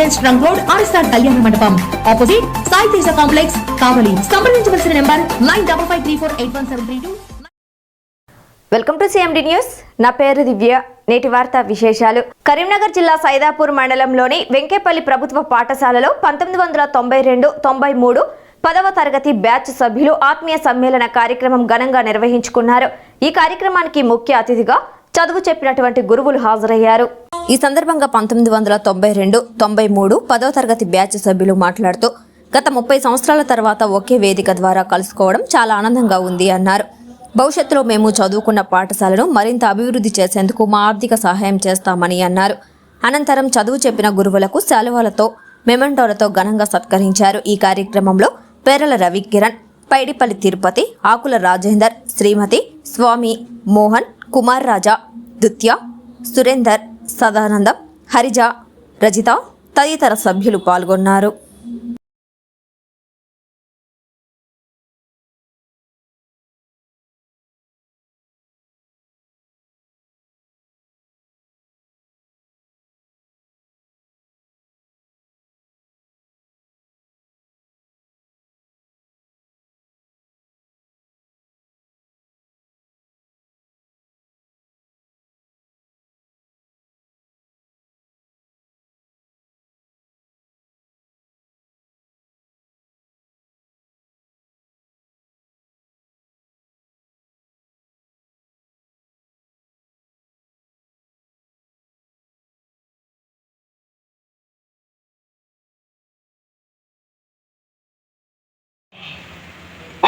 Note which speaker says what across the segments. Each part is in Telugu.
Speaker 1: residence design road RSR కళ్యాణ మండపం ఆపోజిట్ సాయి తేజ కాంప్లెక్స్ కావలి సంప్రదించవలసిన number nine double five three four eight one seven three two
Speaker 2: welcome to CMD news నా పేరు దివ్య. నేటి వార్త విశేషాలు. కరీంనగర్ జిల్లా సైదాపూర్ మండలంలోని వెంకేపల్లి ప్రభుత్వ పాఠశాలలో పంతొమ్మిది వందల తొంభై రెండు తొంభై మూడు పదవ తరగతి బ్యాచ్ సభ్యులు ఆత్మీయ సమ్మేళన కార్యక్రమం ఘనంగా నిర్వహించుకున్నారు. ఈ కార్యక్రమానికి ముఖ్య అతిథిగా చదువు చెప్పినటువంటి గురువులు హాజరయ్యారు. ఈ సందర్భంగా పంతొమ్మిది వందల తొంభై రెండు తొంభై మూడు పదో తరగతి బ్యాచ్ సభ్యులు మాట్లాడుతూ గత ముప్పై సంవత్సరాల తర్వాత ఒకే వేదిక ద్వారా కలుసుకోవడం చాలా ఆనందంగా ఉంది అన్నారు. భవిష్యత్తులో మేము చదువుకున్న పాఠశాలను మరింత అభివృద్ధి చేసేందుకు మా ఆర్థిక సహాయం చేస్తామని అన్నారు. అనంతరం చదువు చెప్పిన గురువులకు సెలవులతో మెమెంటోలతో ఘనంగా సత్కరించారు. ఈ కార్యక్రమంలో పేరల రవికిరణ్ పైడిపల్లి తిరుపతి ఆకుల రాజేందర్ శ్రీమతి స్వామి మోహన్ కుమార్ రాజా దుత్య సురేందర్ సదానందం హరిజ రజిత తదితర సభ్యులు పాల్గొన్నారు.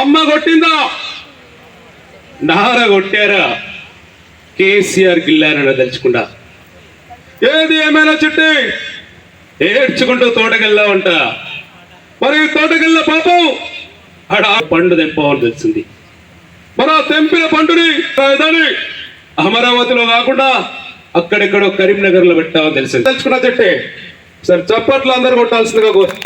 Speaker 3: అమ్మ కొట్టిందా? నార కొట్టారా? కేసీఆర్ గిల్లారని తెలుసుకుండా ఏది ఏమైనా చుట్టి? ఏడ్చుకుంటూ తోటకెళ్ళా ఉంట. మరి తోటకెళ్ళ పాపం? ఆడ ఆ పండు తెంపవని తెలిసింది. మరి ఆ తెంపిన పండుని రాజధాని అమరావతిలో కాకుండా అక్కడెక్కడో కరీంనగర్లో పెట్టామని తెలిసింది. తెలుసుకున్నా చెట్టే? సరే చప్పట్లు అందరు కొట్టాల్సిందిగా కోరు.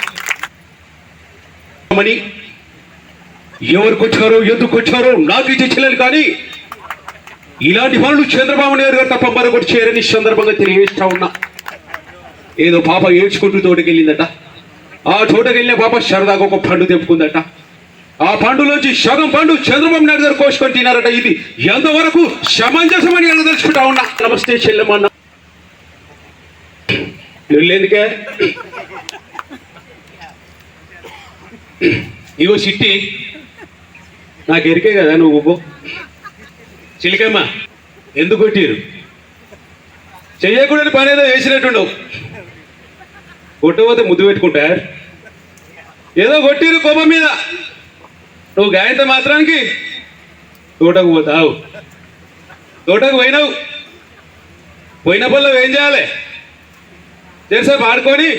Speaker 3: ఎవరికి వచ్చారో ఎందుకు వచ్చారో నాకు ఇచ్చలేదు కానీ ఇలాంటి పనులు చంద్రబాబు నాయుడు గారు తప్ప మరొకటి చేయరని సందర్భంగా తెలియజేస్తా ఉన్నా. ఏదో పాప ఏడ్చుకుంటూ తోటకెళ్ళిందట. ఆ తోటకెళ్ళిన పాప సరదాగా ఒక పండు తెప్పుకుందట ఆ పండులోంచి సగం పండు చంద్రబాబు నాయుడు గారు కోసుకొని తినారట ఇది ఎంతవరకు సమంజసమని నేను తెలుసుకుంటా ఉన్నా. నమస్తే చెల్లెమ్మన్న ఎందుకే ఇగో సిట్టి. నాకు ఎరికే కదా నువ్వు పో చిలికమ్మ ఎందుకు కొట్టిరు? చెయ్యకూడని పని ఏదో వేసినట్టుండవు కొట్టకపోతే ముద్దు పెట్టుకుంటారు ఏదో కొట్టిరు కోపం మీద. నువ్వు గాయంత మాత్రానికి తోటకు పోతావు. తోటకు పోయినావు. పోయిన ఏం చేయాలి? తెలుసా ఆడుకొని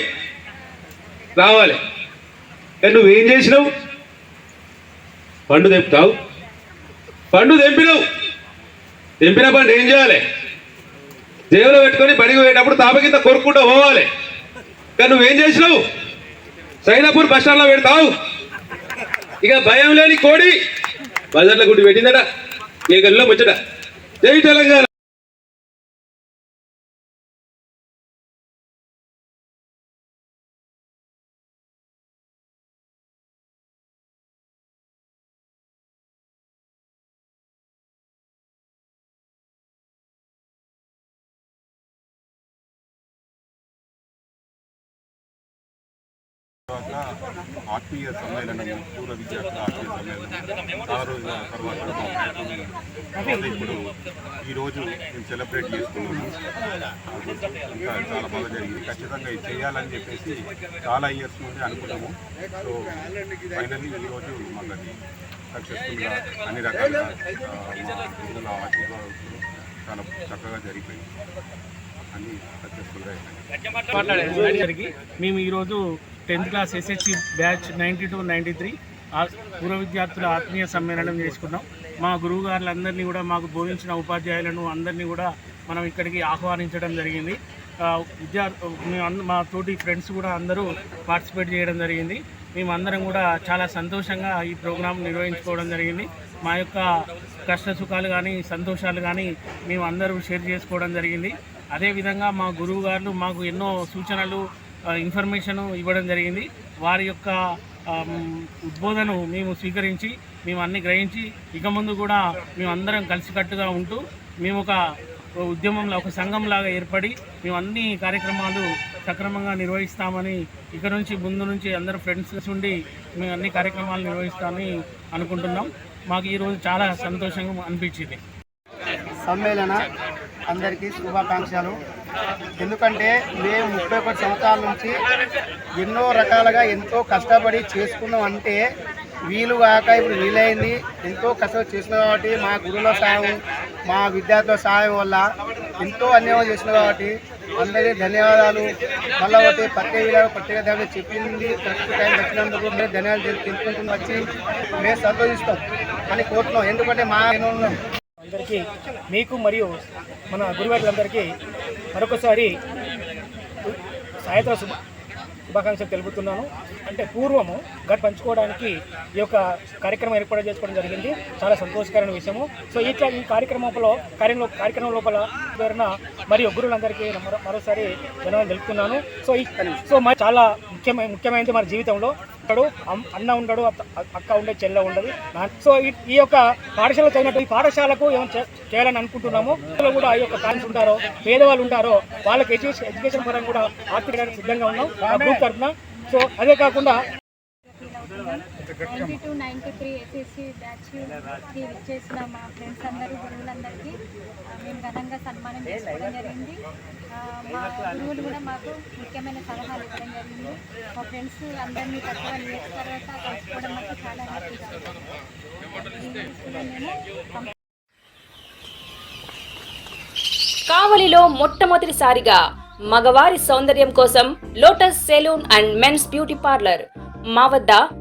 Speaker 3: రావాలి. కానీ నువ్వేం చేసినావు? పండు తెంపుతావు? పండు తెంపినావు తెంపిన పండు ఏం చేయాలి? జేబులో పెట్టుకొని బడికి పోయేటప్పుడు తాప కింద కొరుక్కుంటూ పోవాలి. కానీ నువ్వేం చేసినావు? సైనాపూర్ బస్ స్టాండ్లో పెడతావు. ఇక భయం లేని కోడి బజార్లో గుడి పెట్టిందట. ఏ గల్లో ముచ్చట. జై తెలంగాణ.
Speaker 4: తర్వాత ఆత్మీయ సమ్మేళనము పూర్వ విద్యార్థుల ఆత్మీయ సమ్మేళనం ఆ రోజు తర్వాత ఇప్పుడు ఈరోజు మేము సెలబ్రేట్ చేసుకున్నాము. ఇంకా చాలా బాగా జరిగింది. ఖచ్చితంగా ఇది చేయాలని చెప్పేసి చాలా ఇయర్స్ నుండి అనుకున్నాము. సో ఫైనల్లీ ఈరోజు మాకు అది సక్సెస్ఫుల్గా అన్ని రకాలుగా ఆ, చాలా చక్కగా జరిగిపోయింది. అన్ని సక్సెస్ఫుల్గా
Speaker 5: మాట్లాడేసరికి మేము ఈరోజు tenth class SSC batch ninety two ninety three పూర్వ విద్యార్థుల ఆత్మీయ సమ్మేళనం చేసుకున్నాం. మా గురువుగారులందరినీ కూడా మాకు బోధించిన ఉపాధ్యాయులను అందరినీ కూడా మనం ఇక్కడికి ఆహ్వానించడం జరిగింది. ఆ, విద్యార్థి మేము మా తోటి ఫ్రెండ్స్ కూడా అందరూ పార్టిసిపేట్ చేయడం జరిగింది. మేమందరం కూడా చాలా సంతోషంగా ఈ ప్రోగ్రాం నిర్వహించుకోవడం జరిగింది. మా యొక్క కష్ట సుఖాలు కానీ సంతోషాలు కానీ మేము అందరూ షేర్ చేసుకోవడం జరిగింది. అదేవిధంగా మా గురువు గారు మాకు ఎన్నో సూచనలు ఇన్ఫర్మేషన్ ఇవ్వడం జరిగింది. వారి యొక్క ఉద్బోధను మేము స్వీకరించి మేము అన్ని గ్రహించి ఇక ముందు కూడా మేము అందరం కలిసికట్టుగా ఉంటూ మేము ఒక ఉద్యమంలో ఒక సంఘంలాగా ఏర్పడి మేము అన్ని కార్యక్రమాలు సక్రమంగా నిర్వహిస్తామని ఇక నుంచి ముందు నుంచి అందరూ ఫ్రెండ్స్ ఉండి మేము అన్ని కార్యక్రమాలు నిర్వహిస్తామని అనుకుంటున్నాం. మాకు ఈరోజు చాలా సంతోషంగా అనిపించింది.
Speaker 6: సమ్మేళన అందరికీ శుభాకాంక్షలు. ఎందుకంటే మేము ముప్పై ఒకటి సంవత్సరాల నుంచి ఎన్నో రకాలుగా ఎంతో కష్టపడి చేసుకున్నాం అంటే వీలు కాక ఇప్పుడు వీలైంది. ఎంతో కష్టం చేసినాం కాబట్టి మా గురువుల సాయం మా విద్యార్థుల సహాయం వల్ల ఎంతో అన్యాయం చేసినాం కాబట్టి అందరికీ ధన్యవాదాలు. మళ్ళీ ఒకటి ప్రత్యేక విధాలు ప్రత్యేక దగ్గర చెప్పింది. కరెక్ట్ టైం వచ్చినందుకు మేము ధన్యవాదాలు తెలుపుకుంటూ వచ్చి మేము సంతోషిస్తాం. అని కోరుతున్నాం. ఎందుకంటే మా
Speaker 7: అందరికీ మీకు మరియు మన గురువారులందరికీ మరొకసారి సాయంత్రం శుభాకాంక్షలు తెలుపుతున్నాను. అంటే పూర్వము గట్ పంచుకోవడానికి ఈ యొక్క కార్యక్రమం ఏర్పాటు చేసుకోవడం జరిగింది. చాలా సంతోషకరమైన విషయము. సో ఇట్లా ఈ కార్యక్రమంలో కార్యంలో కార్యక్రమం లోపల వివరణ మరియు గురువులందరికీ మరోసారి ధన్యవాదాలు తెలుపుతున్నాను. సో ఈ సో మరి చాలా ముఖ్యమైన ముఖ్యమైనది మన జీవితంలో. ఉంటాడు అన్న ఉండడు అక్క ఉండే చెల్లె ఉండదు. సో ఈ- యొక్క పాఠశాల చదివినట్టు ఈ పాఠశాలకు ఏమైనా చేయాలని అనుకుంటున్నాము కూడా ఈ యొక్క పేరెంట్స్ ఉంటారో పేదవాళ్ళు ఉంటారో వాళ్ళకి ఎడ్యుకేషన్ ఎడ్యుకేషన్ పరంగా కూడా ఆర్థిక సిద్ధంగా ఉన్నాం గ్రూప్ తరఫున. సో అదే కాకుండా
Speaker 8: ninety two ninety three SSC బ్యాచ్కి ఇచ్చేసిన మా ఫ్రెండ్స్ అందరూ గురువులందరికీ. మేము ఘనంగా సన్మానం చేసుకోవడం జరిగింది. మా గురువులు కూడా మాకు ముఖ్యమైన సలహాలు ఇవ్వడం జరిగింది. మా ఫ్రెండ్స్ అందరినీ తక్కువ ఇయర్స్ తర్వాత కలుసుకోవడం మాకు చాలా హ్యాపీ మేము
Speaker 9: కావలిలో మొట్టమొదటిసారిగా మగవారి సౌందర్యం కోసం Lotus salon and men's beauty parlour మా వద్ద